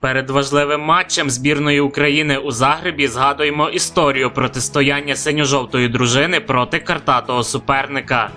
Перед важливим матчем збірної України у Загребі згадуємо історію протистояння синьо-жовтої дружини проти картатого суперника.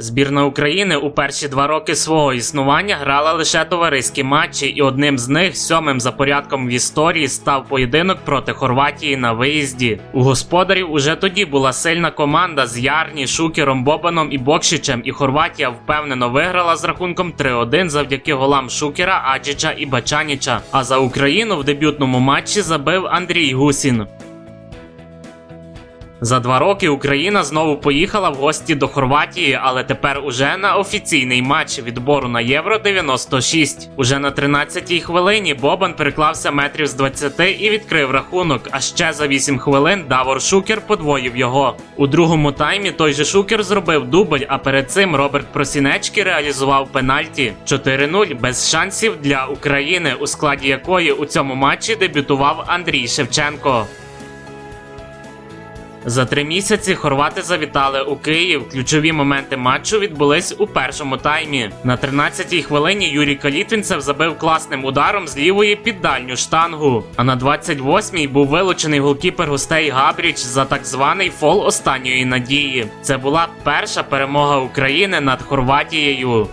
Збірна України у перші два роки свого існування грала лише товариські матчі, і одним з них, сьомим за порядком в історії, став поєдинок проти Хорватії на виїзді. У господарів уже тоді була сильна команда з Ярні, Шукером, Бобаном і Бокшичем, і Хорватія впевнено виграла з рахунком 3-1 завдяки голам Шукера, Аджича і Бачаніча. А за Україну в дебютному матчі забив Андрій Гусін. За два роки Україна знову поїхала в гості до Хорватії, але тепер уже на офіційний матч відбору на Євро 96. Уже на 13-й хвилині Бобан переклався метрів з 20 і відкрив рахунок. А ще за 8 хвилин Давор Шукер подвоїв його. У другому таймі той же Шукер зробив дубль, а перед цим Роберт Просінечки реалізував пенальті 4-0 без шансів для України, у складі якої у цьому матчі дебютував Андрій Шевченко. За три місяці хорвати завітали у Київ. Ключові моменти матчу відбулись у першому таймі. На 13-й хвилині Юрій Калітвінцев забив класним ударом з лівої під дальню штангу. А на 28-й був вилучений голкіпер гостей Габріч за так званий фол останньої надії. Це була перша перемога України над Хорватією.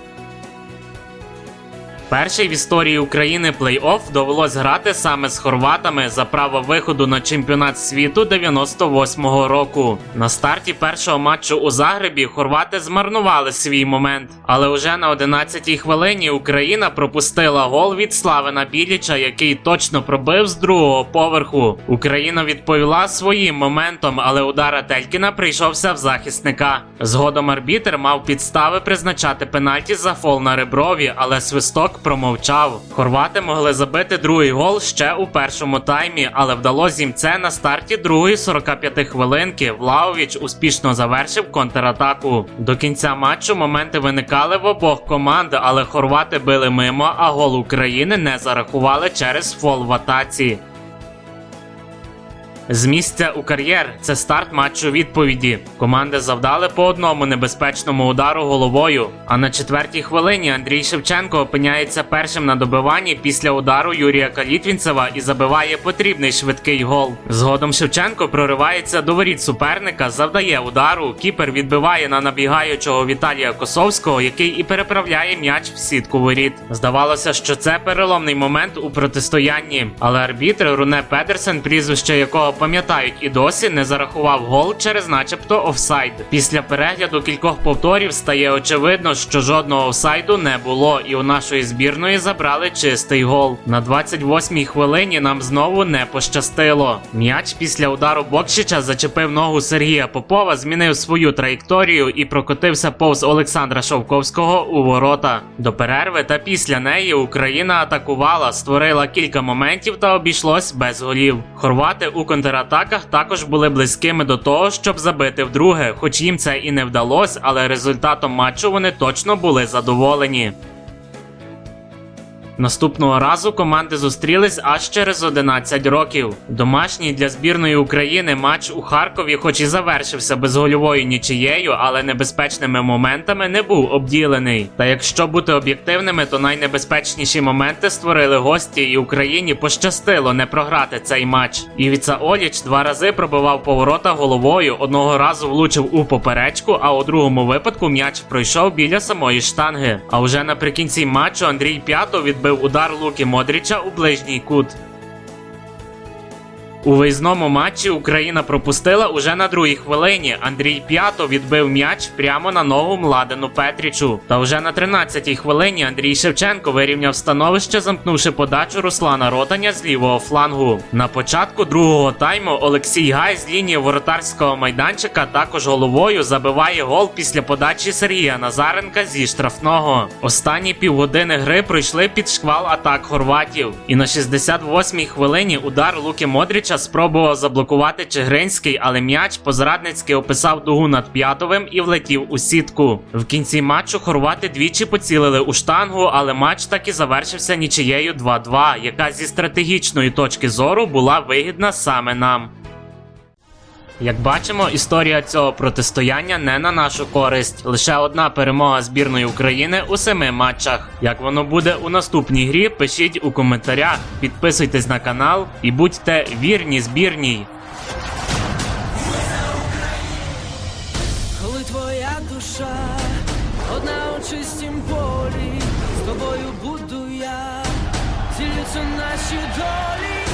Перший в історії України плей-офф довелось грати саме з хорватами за право виходу на чемпіонат світу 98-го року. На старті першого матчу у Загребі хорвати змарнували свій момент, але уже на 11-й хвилині Україна пропустила гол від Славена Біліча, який точно пробив з другого поверху. Україна відповіла своїм моментом, але удар Ателькіна прийшовся в захисника. Згодом арбітер мав підстави призначати пенальті за фол на реброві, але свисток промовчав. Хорвати могли забити другий гол ще у першому таймі, але вдалося їм це на старті другої 45 хвилинки. Влаовіч успішно завершив контратаку. До кінця матчу моменти виникали в обох команд, але хорвати били мимо, а гол України не зарахували через фол в атаці. З місця у кар'єр це старт матчу відповіді. Команди завдали по одному небезпечному удару головою. А на четвертій хвилині Андрій Шевченко опиняється першим на добиванні після удару Юрія Калітвінцева і забиває потрібний швидкий гол. Згодом Шевченко проривається до воріт суперника, завдає удару. Кіпер відбиває на набігаючого Віталія Косовського, який і переправляє м'яч в сітку воріт. Здавалося, що це переломний момент у протистоянні, але арбітр Руне Педерсен, прізвище якого пам'ятають і досі, не зарахував гол через, начебто, офсайд. Після перегляду кількох повторів стає очевидно, що жодного офсайду не було, і у нашої збірної забрали чистий гол. На 28-й хвилині нам знову не пощастило. М'яч після удару Бокшича зачепив ногу Сергія Попова, змінив свою траєкторію і прокотився повз Олександра Шовковського у ворота. До перерви та після неї Україна атакувала, створила кілька моментів та обійшлось без голів. Хорвати у контратаках також були близькими до того, щоб забити вдруге, хоч їм це і не вдалося, але результатом матчу вони точно були задоволені. Наступного разу команди зустрілись аж через 11 років. Домашній для збірної України матч у Харкові, хоч і завершився безгольовою нічиєю, але небезпечними моментами не був обділений. Та якщо бути об'єктивними, то найнебезпечніші моменти створили гості, і Україні пощастило не програти цей матч. Івіца Оліч два рази пробивав поворота головою, одного разу влучив у поперечку, а у другому випадку м'яч пройшов біля самої штанги. А вже наприкінці матчу Андрій П'ято відбив удар Луки Модріча у ближній кут. У виїзному матчі Україна пропустила уже на другій хвилині. Андрій П'ято відбив м'яч прямо на ногу Младену Петрічу. Та вже на 13-й хвилині Андрій Шевченко вирівняв становище, замкнувши подачу Руслана Ротаня з лівого флангу. На початку другого тайму Олексій Гай з лінії воротарського майданчика також головою забиває гол після подачі Сергія Назаренка зі штрафного. Останні півгодини гри пройшли під шквал атак хорватів. І на 68-й хвилині удар Луки Модріча Спробував заблокувати Чигринський, але м'яч позрадницьки описав дугу над п'ятовим і влетів у сітку. В кінці матчу хорвати двічі поцілили у штангу, але матч так і завершився нічиєю 2-2, яка зі стратегічної точки зору була вигідна саме нам. Як бачимо, історія цього протистояння не на нашу користь. Лише одна перемога збірної України у семи матчах. Як воно буде у наступній грі, пишіть у коментарях, підписуйтесь на канал і будьте вірні збірній. Коли твоя душа одна у чистім полі, з тобою буду я, зілються наші долі.